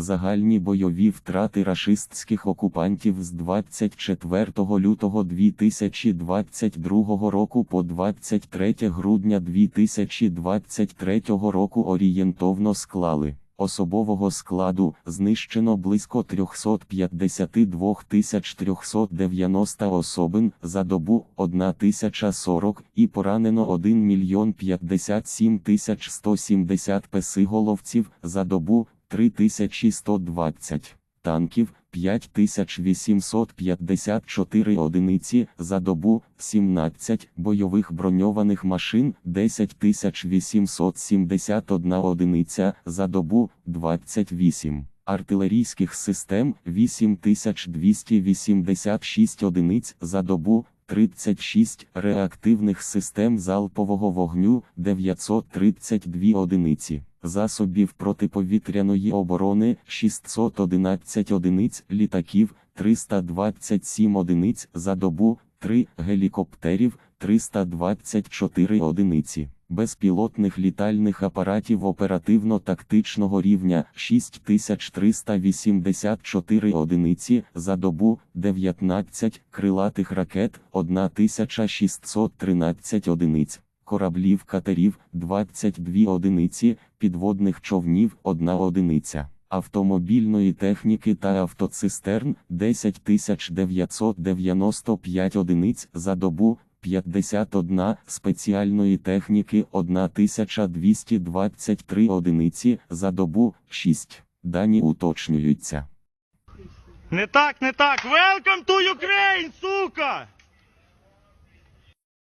Загальні бойові втрати рашистських окупантів з 24 лютого 2022 року по 23 грудня 2023 року орієнтовно склали. Особового складу знищено близько 352 390 особин за добу 1040 і поранено 1 мільйон 57 170 песиголовців за добу 3120 танків 5854 одиниці за добу 17 бойових броньованих машин 10871 одиниця за добу 28 артилерійських систем 8286 одиниць за добу 36 реактивних систем залпового вогню 932 одиниці, засобів протиповітряної оборони 611 одиниць літаків 327 одиниць за добу, 3 гелікоптерів 324 одиниці. Безпілотних літальних апаратів оперативно-тактичного рівня 6384 одиниці за добу, 19 крилатих ракет 1613 одиниць, кораблів катерів 22 одиниці, підводних човнів 1 одиниця. Автомобільної техніки та автоцистерн 10995 одиниць за добу, 51 спеціальної техніки 1223 одиниці за добу 6. Дані уточнюються. Не так, не так. Welcome to Ukraine, сука!